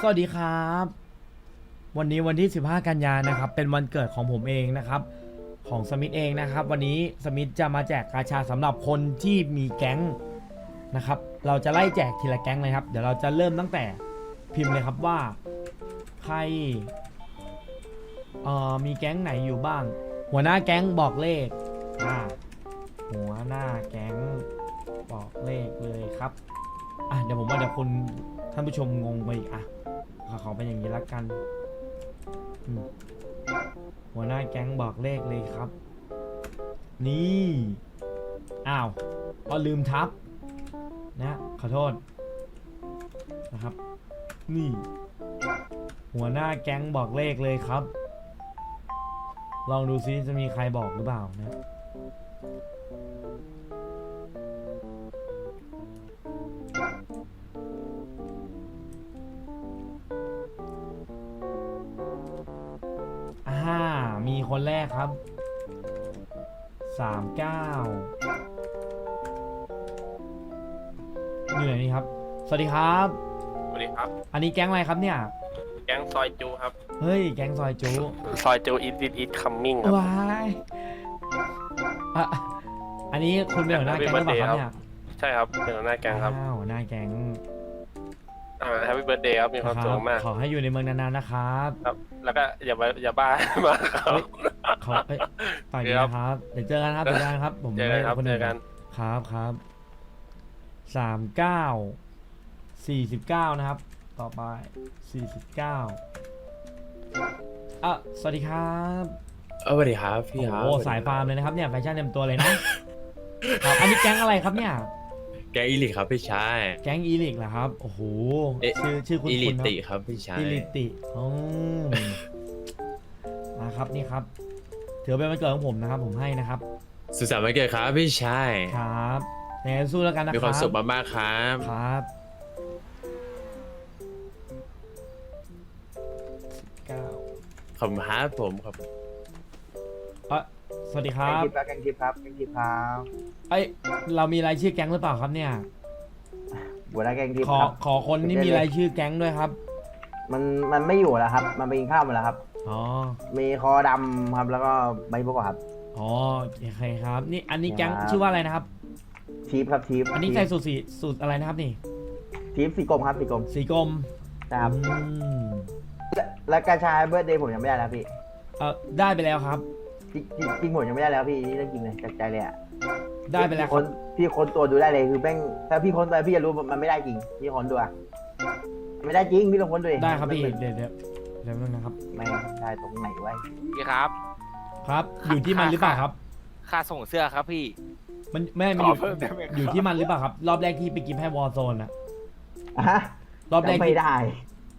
สวัสดีครับ วันนี้วันที่ 15 กันยานะครับ เป็นวันเกิดของผมเองนะครับ ของสมิธเองนะครับ วันนี้สมิธจะมาแจกกาชาสำหรับคนที่มีแก๊งนะครับ เราจะไล่แจกทีละแก๊งเลยครับ เดี๋ยวเราจะเริ่มตั้งแต่พิมพ์เลยครับว่า ใครเอ่อมีแก๊งไหนอยู่บ้าง หัวหน้าแก๊งบอกเลขอ่าหัวหน้าแก๊งบอกเลขเลยครับ อะเดี๋ยวผมว่าเดี๋ยวคุณท่านผู้ชมงงไปอีกอะ ขอเป็นอย่างนี้ละกัน หัวหน้าแก๊งบอกเลขเลยครับ นี่ อ้าวก็ลืมทับ นะ ขอโทษ นะครับ นี่ หัวหน้าแก๊งบอกเลขเลยครับ ลองดูซิจะมีใครบอกหรือเปล่านะ มีคนแรกครับสามเก้าอยู่ไหนนี่ครับ สวัสดีครับ สวัสดีครับ อันนี้แก๊งอะไรครับเนี่ย แก๊งซอยจูครับ เฮ้ย แก๊งซอยจุซอยจูอินดิทอิทคัมมิ่งครับว้ายอะอันนี้คุณเป็นหัวหน้าแก๊งหรือเปล่าครับเนี่ย ใช่ครับ เป็นหัวหน้าแก๊งครับอ้าวหัวหน้าแก๊งอ่า แฮปปี้เบิร์ดเดย์ครับมีความสุขมาก ขอให้อยู่ในเมืองนานๆนะครับครับ แล้วก็อย่ามาอย่าบ้ามากครับ ขอเอ้ยฝากดีนะครับ เดี๋ยวเจอกันครับเดี๋ยวเจอกันครับ ผมเจอกันครับไม่เจได้อกันครับครับสามเก้าสี่สิบเก้านะครับ ต่อไปสี่สิบเก้าอะสวัสดีครับเออสวัสดีครับโอ้พี่ครับโหสายฟาร์มเลยนะครับเนี่ยแฟชั่นเต็มตัวเลยนะครับอันนี้แก๊งอะไรครับเนี่ย แกอีลิกครับพี่ชาย แก๊งอีลิกเหรอครับ โอ้โห เอ๊ะ ชื่อชื่อคุณอีลิคุณติครับพี่ชายอีลิติอืมอ่าครับนี่ครับถือเป็นวันเกิดของผมนะครับ ผมให้นะครับ สุขสันต์วันเกิดครับพี่ชาย ครับยังไงสู้แล้วกันนะครับมีความสุขมากๆครับ ครับเก้าขอบคุณครับผมขอบคุณเอ่อ สวัสดีคแกรังบทิพย์ครับแกงทิพย์ครับแกงทิพย์ครับเอ้ย เรามีรายชื่อแก๊งหรือเปล่าครับเนี่ย หัวหน้าแกงทิพย์ขอ ครับ ขอคนที่มีรายชื่อแก๊งด้วยครับ มันมันไม่อยู่แล้วครับ มันไปกินข้าวหมดแล้วครับ อ๋อ มีคอดำครับแล้วก็ใบพวกครับ อ๋อโอเคครับ นี่อันนี้แก๊งครับ ชื่อว่าอะไรนะครับ ทีฟครับทีฟอันนี้ใส่สูตรสีสูตรอะไรนะครับนี่ ทีฟสีกลมครับสีกลมสีกรมครับอืมและและกระชายเบิร์ดเดย์ผมยังไม่ได้แล้วพี่ เออได้ไปแล้วครับ จริงจริงจริงผมยังไม่ได้แล้วพี่นี่เรื่องจริงเลยจากใจเลยอะได้ไปแล้วพี่คครับนพี่คนตัวดูได้เลยคือแม่งถ้าพี่คนไปพี่จะรู้ว่ามันไม่ได้จริงพี่คนดูอะไม่ได้จริงพี่ลองคนดูเองได้ครับพี่มันเดี๋ยวเดี๋ยวเดี๋ยวนึงนะครับ ไม่ได้ตรงไหนไว้พี่ครับ ครับ อยู่ที่มันหรือเปล่าครับ ค่าส่งเสื้อครับพี่ มันไม่มันขออยู่เพิ่มได้ไหมครับ อยู่ที่มันหรือเปล่าครับ รอบแรกที่ไปกิฟให้วอร์โซนอะฮะรอบแรกจำไม่ที่ได้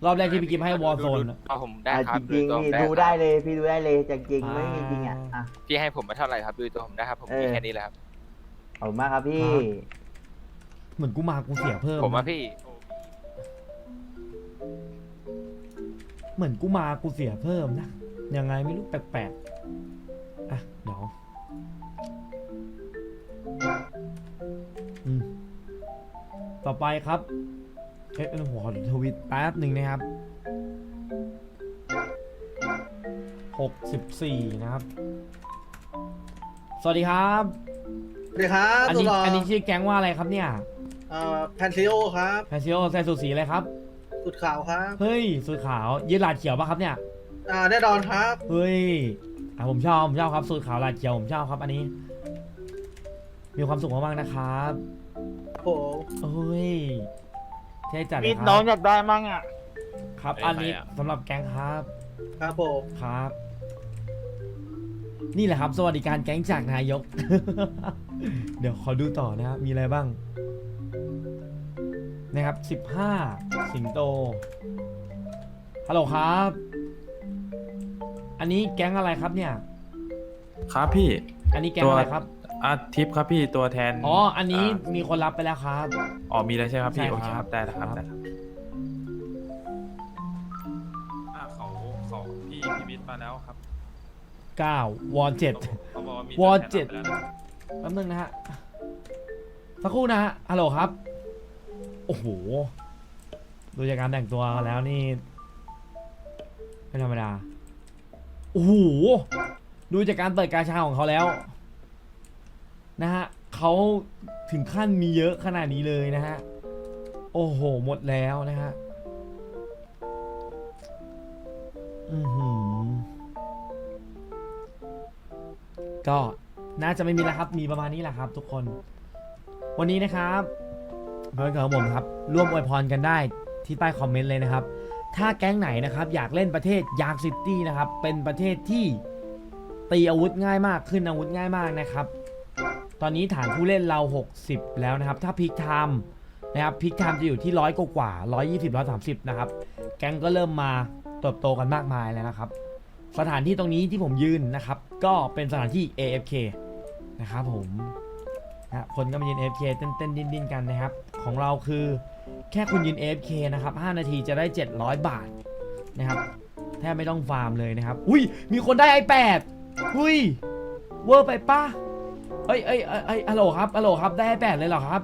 รอบแรกที่ไปกิฟให้วอร์โซนอะเอาผมได้อะครับจริงตัวๆผมพี่ดูครับได้เลย พี่ดูได้เลยจริงๆไม่มีจริงอะอะ พี่ให้ผมมาเท่าไหร่ครับดูตัวผมได้ครับผมเออมีแค่นี้แหละครับขอบคุณมากครับพี่ เหมือนกูมากูเสียเพิ่ม ผมว่าพี่เหมือนกูมากูเสียเพิ่มนะ ยังไงไม่รู้แปลกๆ อะ เดี๋ยวอืมต่อไปครับ เอ๊ะหัวทวิตแป๊บหนึ่งนะครับหกสิบสี่นะครับ สวัสดีครับ สวัสดีครับอันสุนี้ดหล่ออันนี้ชื่อแก๊งว่าอะไรครับเนี่ยเอ่อแพนซิโอครับ แพซิโอใส่สูทสีอะไรครับ สุดขาวครับ เฮ้ยสูทขาวยืดลาดเขียวป่ะครับเนี่ย อ่าแน่นอนครับ เฮ้ยอะผมชอบผมชอบครับสูตรขาวลาดเขียวผมชอบครับอันนี้ มีความสุขมากๆนะครับ ผม โอ้ย เท่จัดเลมียคน้องรับอยากได้มั่งอะ ครับไอ้อันนี้ใครอะสำหรับแก๊งครับ ครับผมครับ นี่แหละครับ สวัสดิการแก๊งจากนายก เดี๋ยวขอดูต่อนะครับ มีอะไรบ้าง นะครับสิบห้าสิงโต ฮัลโหลครับ อันนี้แก๊งอะไรครับเนี่ย ครับพี่ อันนี้แก๊งอะไรครับ อาทิปครับพี่ตัวแทนอ๋อ อันนี้ามีคนรับไปแล้วครับ อ๋อมีแล้วใช่ไหมครับพี่ใช่โอเคคครัรับบได้แล้วครับครับได้แล้วอ่าเขาเขาพี่พี่วิทย์มาแล้วครับเก้าวอเจ็ดเขาบอกว่ามีวอตัวแทนเจ็ดรับไปแล้วนะแป๊บนึงนะฮะ สักครู่นะฮะ ฮัลโหลครับ โอ้โห ดูจากการแต่งตัวแล้วนี่ ไม่ธรรมดา โอ้โห ดูจากการเปิดกาชาของเขาแล้ว นะฮะเขาถึงขั้นมีเยอะขนาดนี้เลยนะฮะ โอ้โห หมดแล้วนะฮะ อือหือ ก็น่าจะไม่มีแล้วครับ มีประมาณนี้แหละครับ ทุกคน วันนี้นะครับเพื่อนของผมครับ ร่วมอวยพรกันได้ที่ใต้คอมเมนต์เลยนะครับ ถ้าแก๊งไหนนะครับ อยากเล่นประเทศยางซิตี้นะครับ เป็นประเทศที่ตีอาวุธง่ายมากขึ้นอาวุธง่ายมากนะครับ ตอนนี้ฐานผู้เล่นเรา 60 แล้วนะครับ ถ้าพิกไทม์นะครับพิกไทม์จะอยู่ที่ร้อยกว่าร้อยยี่สิบร้อยสามสิบนะครับ แก๊งก็เริ่มมาเติบโตกันมากมายแล้วนะครับ สถานที่ตรงนี้ที่ผมยืนนะครับ ก็เป็นสถานที่ AFK นะครับผมนะคนก็มายืน AFK เต้นเต้นดิ้นดิ้นกันนะครับ ของเราคือแค่คุณยืน AFK นะครับ 5 นาทีจะได้ 700 บาทนะครับ แทบไม่ต้องฟาร์มเลยนะครับ อุ้ย มีคนได้ i8 อุ้ย เวอร์ไปปะ เอ้ยเอ้ยเอ้ยเอ้ยฮัลโหลครับฮัลโหลครับได้ i8 เลยเหรอครับ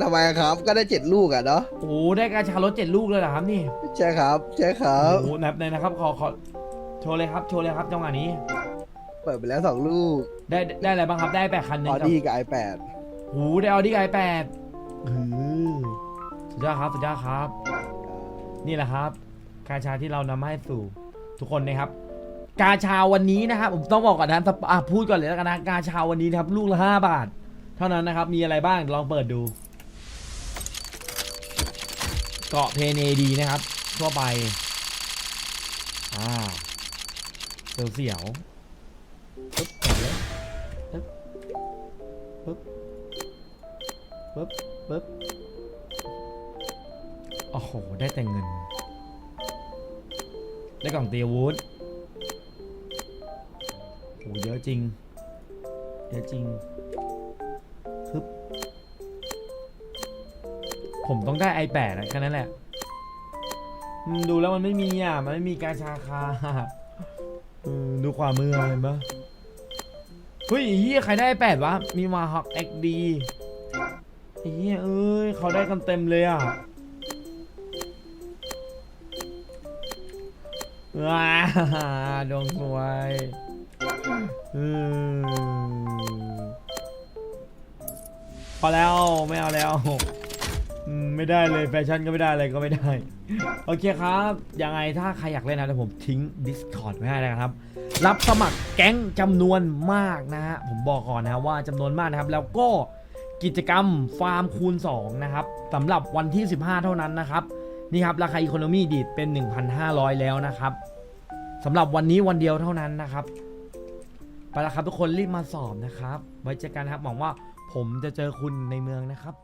ทำไมครับ ก็ได้เจ็ดลูกอะเนาะโอ้โหได้กาชารถเจ็ดลูกเลยเหรอครับนี่ใช่ครับใช่ครับโอ้โหนับเลยนะครับขอขอโชว์เลยครับโชว์เลยครับจังหวะนี้ เปิดไปแล้วสองลูกได้ได้อะไรบ้างครับได้แปดคันหนึ่องอกับดี้กับไอแปดหูได้ออดี้ไอแปดสุดยอดครับสุดยอดครับ นี่แหละครับ กาชาที่เรานำมาให้สู่ทุกคนนะครับ กาชาวันนี้นะครับผมต้องบอกก่อนนะอะพูดก่อนเลยแล้วกันนะกาชาวันนี้นะครับ ลูกละห้าบาท เท่านั้นนะครับ มีอะไรบ้างลองเปิดดู เกาะเพเนดีนะครับ ทั่วไป อ่าเสียวๆปึ๊บกดเลยปึ๊บปึ๊บปึ๊บปึ๊บโอ้โห ได้แต่เงิน ได้กล่องเตียวูด โหเยอะจริง เยอะจริงฮึบผมต้องได้ i8 อะแค่นั้นแหละดูแล้วมันไม่มีอะ มันไม่มีการชาคาดูความมือเห็นปะเฮ้ยไอ้เฮียใครได้ i8 วะ มีมาฮอกเอ็กดีไอ้เฮียเอ้ยเขาได้กันเต็มเลยอะว้าดวงสวย อืมพอแล้วไม่เอาแล้วไม่ได้เลยแฟชั่นก็ไม่ได้อะไรก็ไม่ได้ โอเคครับ ยังไงถ้าใครอยากเล่นนะเดี๋ยวผมทิ้ง Discord ไว้ให้นะครับ รับสมัครแก๊งจำนวนมากนะฮะผมบอกก่อนนะว่าจำนวนมากนะครับ แล้วก็กิจกรรมฟาร์มคูณ 2 นะครับสำหรับวันที่ 15 เท่านั้นนะครับ นี่ครับ ราคาอีโคโนมีดีดเป็น 1,500 แล้วนะครับสำหรับวันนี้วันเดียวเท่านั้นนะครับ ไปแล้วครับทุกคนรีบมาสอบนะครับ ไว้เจอกันนะครับหวังว่าผมจะเจอคุณในเมืองนะครับ